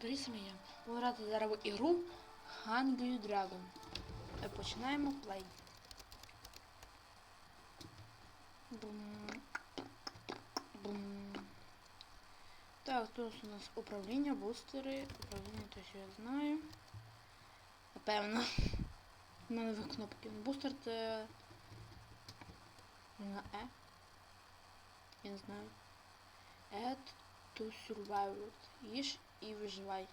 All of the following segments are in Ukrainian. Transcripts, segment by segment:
Дорогі сім'ї, ми грати зараз в ігру Hungry Dragon. Е, Починаємо плей. Бум. Бум. Так, тут у нас управління, бустери. Управління, то що я знаю. Напевно. У мене кнопки. Бустер це на E. Я не знаю. Add to survival. Їж і виживай.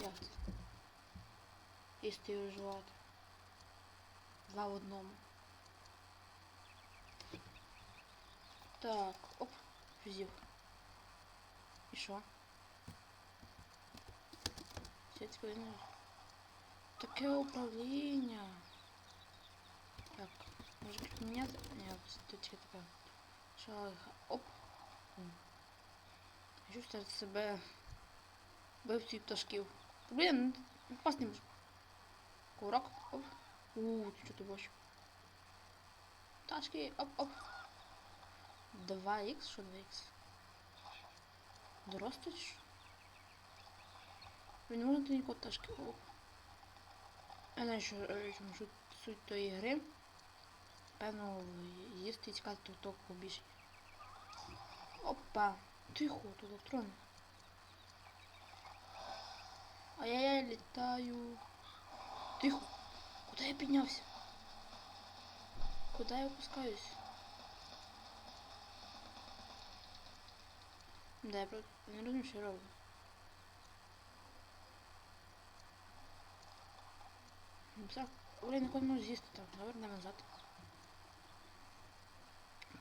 Як це? Їсти і виживати. Два в одному. Так, оп, взяв. І що? Все теперь не... Таке управління. Так, може поміняти? Ні, тут тільки таке. Шалага. Оп. Я чувствую себе вбивцею пташків. Блін, ну, попасть не можу. Курок. Оп. У, ти що ти бачиш? Пташки, оп, оп. 2х, що 2х? Дорости чи що? Ви не можете нікого пташки. Оп. Я знаю, що, е, чому суть, тої гри. Певно, їсти тут толку побільше. Опа! Тихо, тут електрони. А я, я літаю. Тихо. Куди я піднявся? Куди я опускаюсь? Да, я просто не розумію, що роблю. Так, блин, якось можу з'їсти там. Наверное, назад.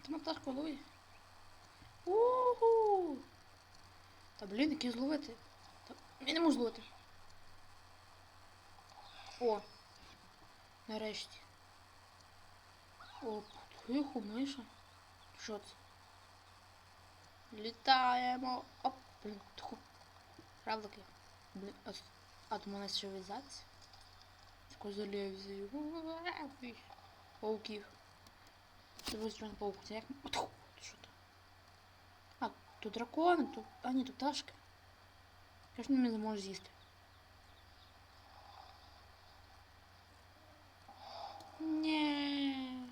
Ти на пташку ловить? Уху! Та блін, який зловити. Та... Я не можу зловити. О! Нарешті. О, тихо, миша. Що це? Літаємо. Оп, блін, тихо. Равлики. Блін, а, то мене ще в'язатися? Такой залезі. Пауків. Буде чорний паук. Це як... тут дракони, тут... А, ні, тут пташки. Я ж не можу з'їсти. Ні.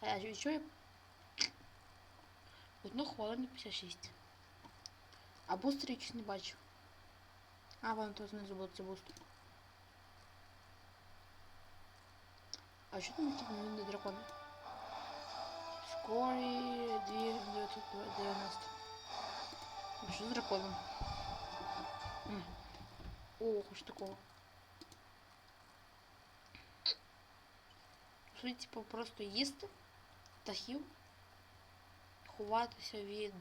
А я що я? Одну хвилину 56. А бустер я щось не бачу. А, вон тут знизу буде це бустер. А що там такі не дракони? Скорі 2990. А що з драконом? М. О, хоч такого. Що, типу, просто їсти птахів, ховатися від.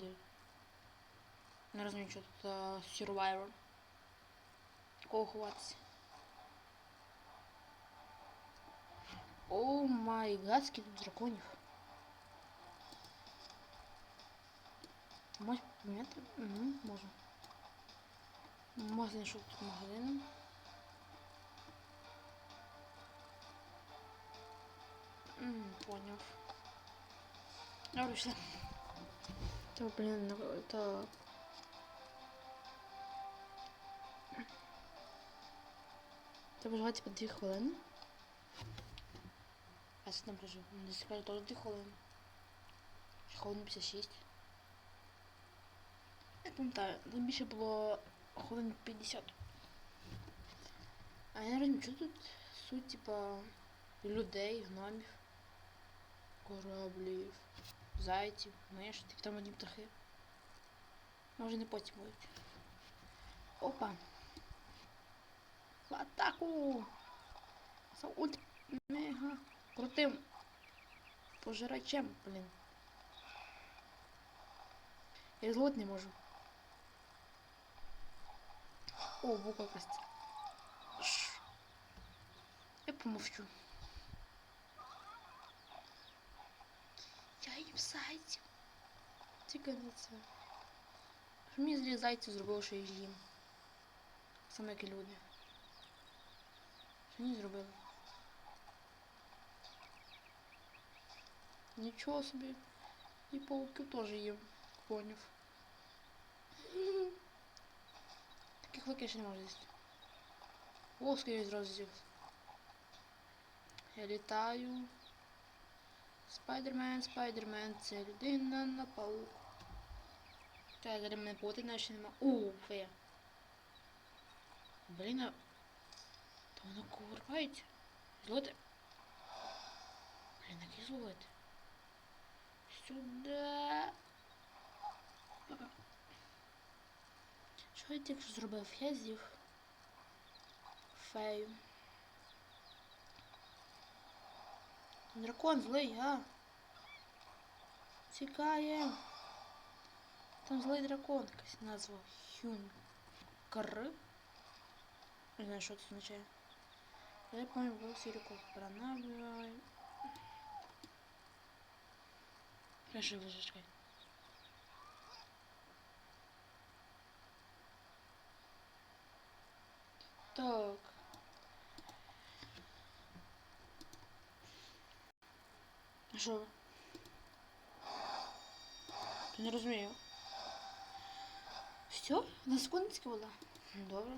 Не розумію, що тут uh, Survivor. Кого ховатися? О май гад, скільки тут драконів. Можеш поміняти? Угу, можу. Можна знайшов тут магазин. М, Поняв. Добре, пішли. Та, блін, ну, так. Треба жувати по дві хвилини. А це там прожив. Не скажу, теж дві хвилини. Ще Хвилин 56. Пам'ятаю, там більше було хвилин 50. А я не розумію, тут суть, типа, людей, гномів, кораблів, зайців, знаєш, типу там одні птахи. Може не потім будуть. Опа! В атаку! За мега крутим пожирачем, блін. Я зловити не можу. О, бука якась. Ш. Я помовчу. Я їм зайців. Тільки не. Що мені злі зайці що я. Саме як люди. Що вони зробили? Нічого собі. І пауків теж їм. Поняв. Я ще не можу з'їсти. О, скоріше зразу з'їв. Я літаю. Спайдермен, спайдермен, це людина на паук. Та зараз мене поти ще нема. У, фея. Блін, а... Та воно кувыркається. Злоти. Блін, який злоти. Сюда. Що я тільки зробив? Я з'їв фею. Дракон злий, а? Тікає. Там злий дракон, якась назва. Хюнкр. Не знаю, що це означає. Я пам'ятаю, був сіріко. Пронабиваю. Хорошо, ложечкой. Так. А Що? Не розумію. Все? На секундочку була? Добре.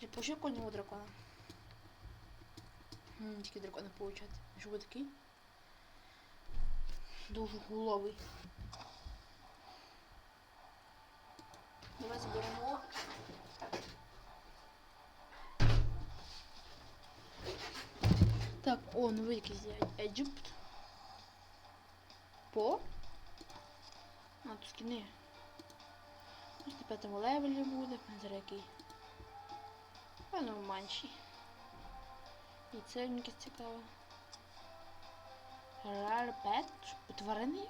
Я пошив конього дракона. Тільки дракона получати. Що ви такий? Дуже головий. Давай заберемо. Так, о, новий якийсь є. По. А, тут скини. Ось на п'ятому левелі буде, зараз який. Певно, менший. І це якесь цікаво. Pet, що тварини?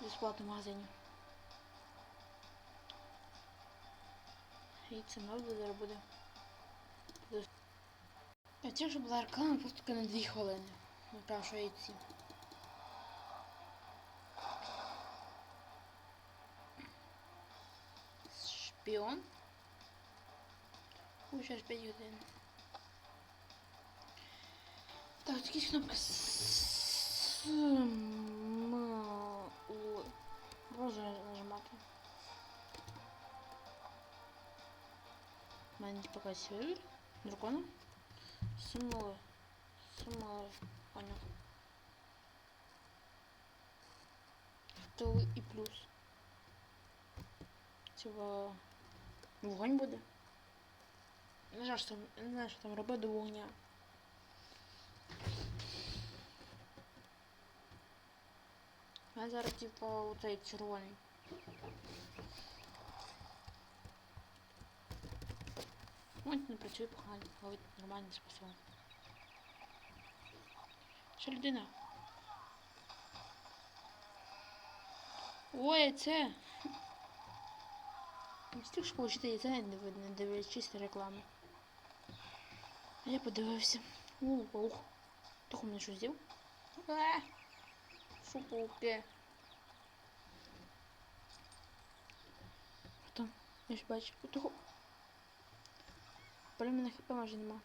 Безплатно магазині. І це правда зараз буде. Я ті, що була реклама просто на 2 хвилини. Прям що яйці. Шпіон. Уже 5 годин. Так, тут якісь кнопки. С... Можу нажимати. Поки сюди. Дракона. Символи. Символи. Понял. Тили і плюс. Типа вогонь буде. Не знаю, що там, не знаю, що там робити до вогня. Мене зараз типа оцей червоний. Ось не працює погано, але нормально способно. Що людина? Ой, це. Не встиг ж получити не не дивлячись на рекламу. А я подивився. У, паук. Хто мене що з'їв? Е, Що пауки? Що там? Я ж бачу. Того. Блін, мене хп майже нема.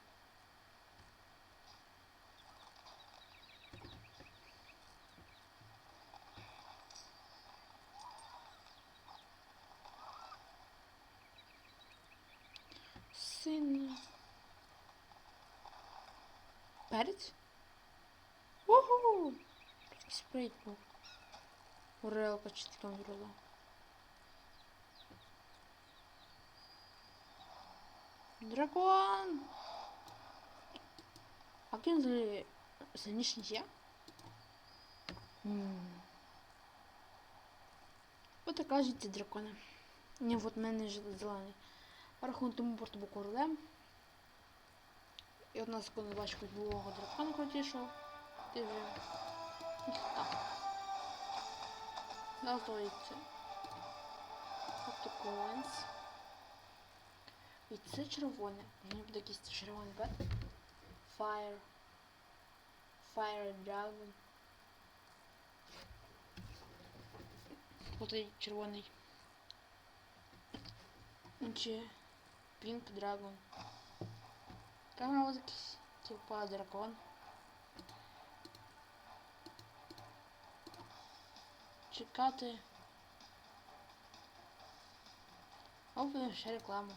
Син. Перець? Спрейт був. Урелка чи там зробила. Дракон! А взагалі сильніше, ніж я? М. От і кажуть ці дракони. Ні, от мене зелений. Рахунок тому порту був королем. І нас коли бачу хоч було дракона крутішого. Ти вже. Ніхто. Назовується. Автокоинс. І це червоне. Мені буде якийсь червоний бет. Fire. Fire Dragon. І червоний. Чи Pink Dragon. Там ось якийсь типа дракон. Чекати. О, блин, ще реклама.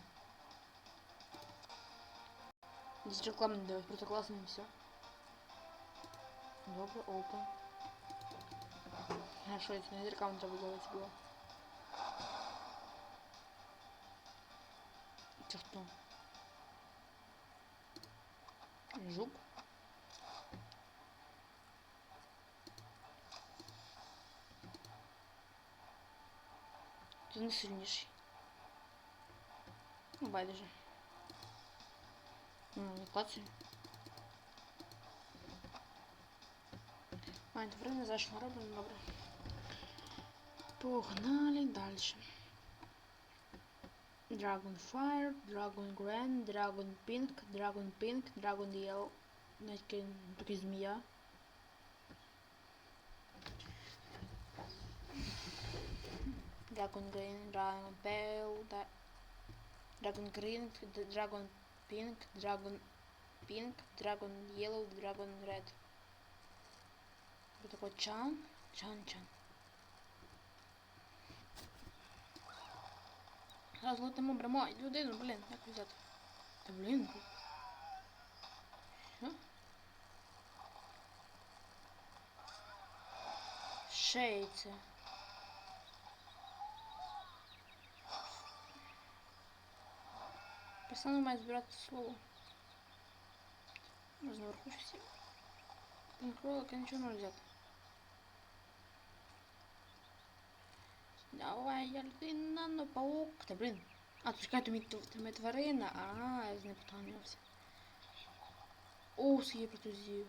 Здесь рекламу не давать, просто классно и все. Добре, опа. Хорошо, это не рекламу треба делать было. Это кто? Жук. Ти не сильніший. Ну, байдуже. Ну, не клацаю. А, это время зашло, робимо, добре. Погнали дальше. Dragon Fire, Dragon Grand, Dragon Pink, Dragon Pink, Dragon Yellow. Навіть такий- такий змія. Dragon Green, Dragon Pale, Dragon Green, Dragon Pink, Dragon Pink, Dragon Yellow, Dragon Red. Вот такой Чан, Чан, Чан. Зараз летимо прямо. Людину, блін, як взяти? Та блін. Що? Шейце. Пацани мають збирати слово. Можна вверху щось. Блін, кролика нічого не взяти. Давай, я людина, ну паук. Та блін. А, то чекай, то моя тварина. А, я з не потонявся. О, скільки протузів.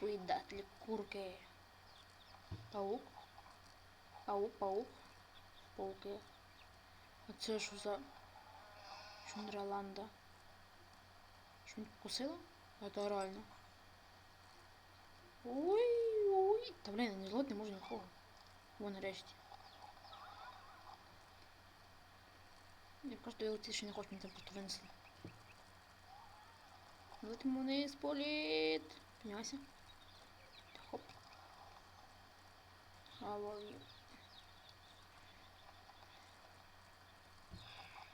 Видатлі курки. Паук. Паук, паук. Пауки. А це що за Чундраланда? Що мене покусила? А це реально. Ой, ой. Та блін, не злот не можу нікого. Вон нарешті. Я просто його ще не хочу, там просто винесли. Летимо вниз, політ. Та Хоп. Хаваю.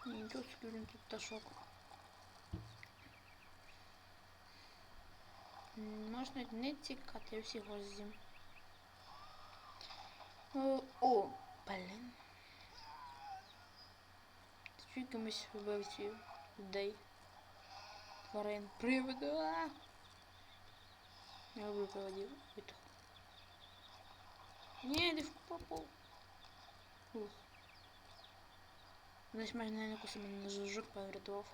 Нічого собі він тут пташок. М, Можна не тікати всі гвозді. О, о, блін. Чую комусь вбивці людей. Тварин. Приводи. а! Я люблю приводів. Витох. Ні, не в попу. Ух. Десь майже не куси мене за жук поврятував.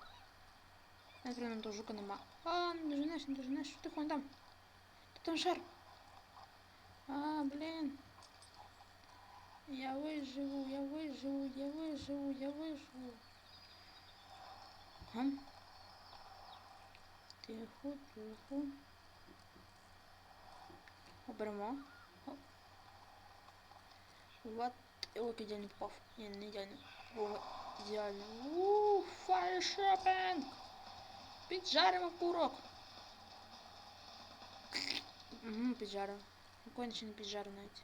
Я прямо до жука нема. А, не доженеш, не доженеш. Що ти хон там? Ти там шар? А, блін. Я виживу, я виживу, я виживу, я виживу. Гам. Тихо, тихо. Оберемо. Оп. Вот. Ой, як ідеально попав. Ні, не ідеально. О, Ідеально. Ууу, фаєршопінг! Піджаримо курок. Угу, піджарив. Ще не піджарив навіть.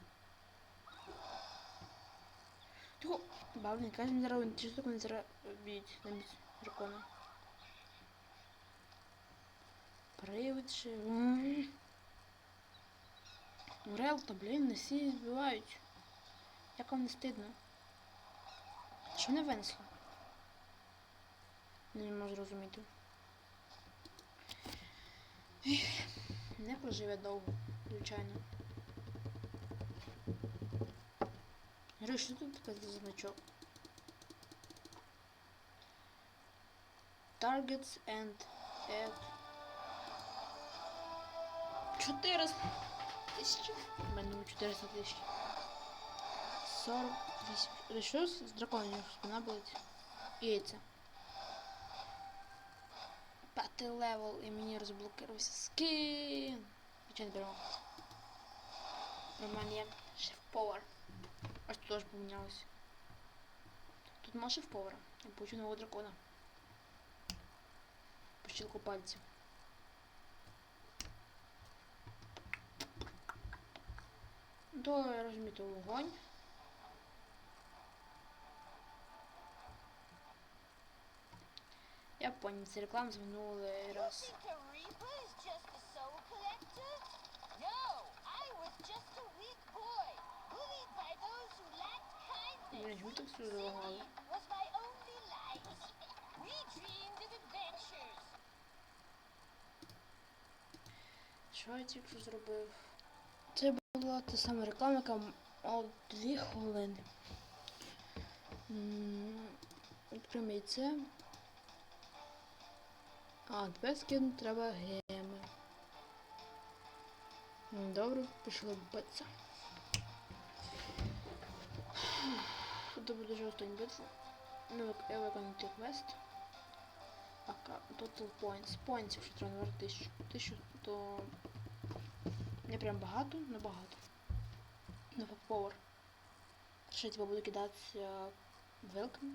Тихо, бавний, каже мені зараз, чи штуку не зараз б'ють на місць дракона. Привид ще. М. Урел, та блін, не всі збивають. Як вам не стидно? Що не винесло? Не можу розуміти. Ех, Не проживе довго, звичайно. Гри, що тут таке за значок? Targets and add 400 тисяч. У мене 400 тисяч. 48. Ресурс з драконів спина болить. Яйця. Левел і мені розблокувався скін. Нічого не беремо. Мене є шеф-повар. Аж тут теж помінялося. Тут нема шеф-повара. Я получу нового дракона. По щелку пальців. То я розумію, то вогонь. Я понял, це реклама з минулий раз. Блін, чому так все залагало? Що я тільки зробив? Це була та сама реклама, яка м- о, дві хвилини. М, Відкриємо яйце. А, тепер скинути треба геми. М, Добре, пішли битися. Тут буде жовтень битва. Ну, я виконую квест. Так, а, total points. Points, якщо треба набрати тисячу. Тисячу, то не прям багато, но багато. На повар. Ще типа буду кидатися вилками.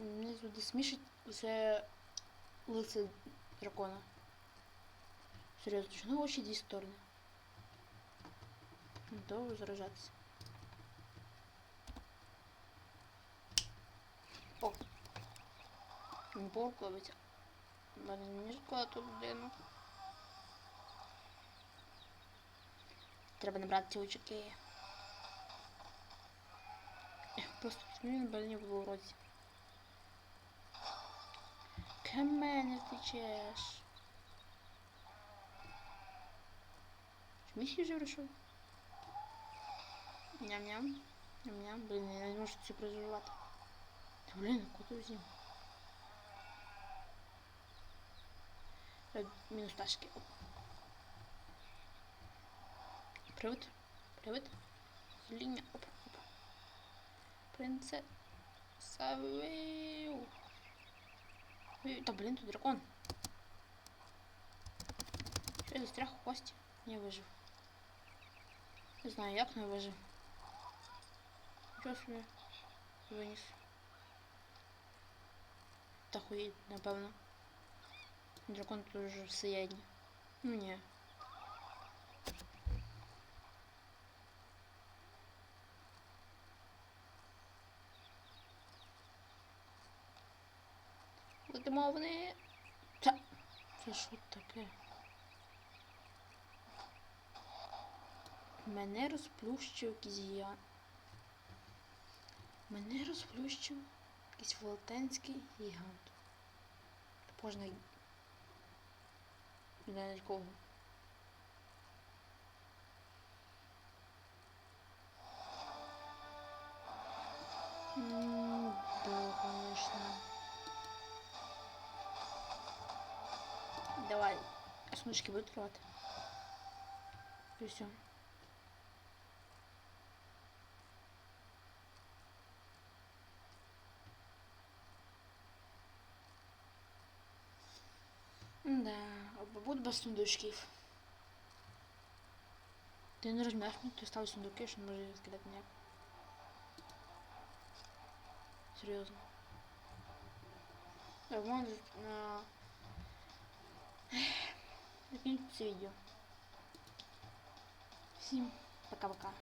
Мені туди смішить це лице дракона. Серйозно, чому очі дві сторони? Довго заражатися. О! Не полковиться. У мене не складу людину. Треба набрати ці очки. Просто візьмі на больні в уроці. Каменя втечеш. Місію вже вирішив? Ням-ням. Ням-ням. Блін, я не можу це проживати. Та блін, куди взяв? Е, Мінус ташки. Оп. Привид. Привид. Лінія. Оп. Оп. Принцеса Виу. Ой, Та блін, тут дракон. Що я застряг у хвості? Не вижив. Не знаю, як не вижив. Нічого собі виніс. Та хуй, напевно. Дракон тут уже всеядні. Ну ні. Летимо вони. Та. Це що таке? Мене розплющив якийсь я. Мене розплющив якийсь велетенський гігант. Не знаю кого. М, Да, конечно. Давай. А смычки будут рвать? И все. Да, будь без сундучків. Ти не розумієш, мені ти ставиш сундуки, що не може скидати ніяк. Серйозно. Так, може на... Закінчити це відео. Всім пока-пока.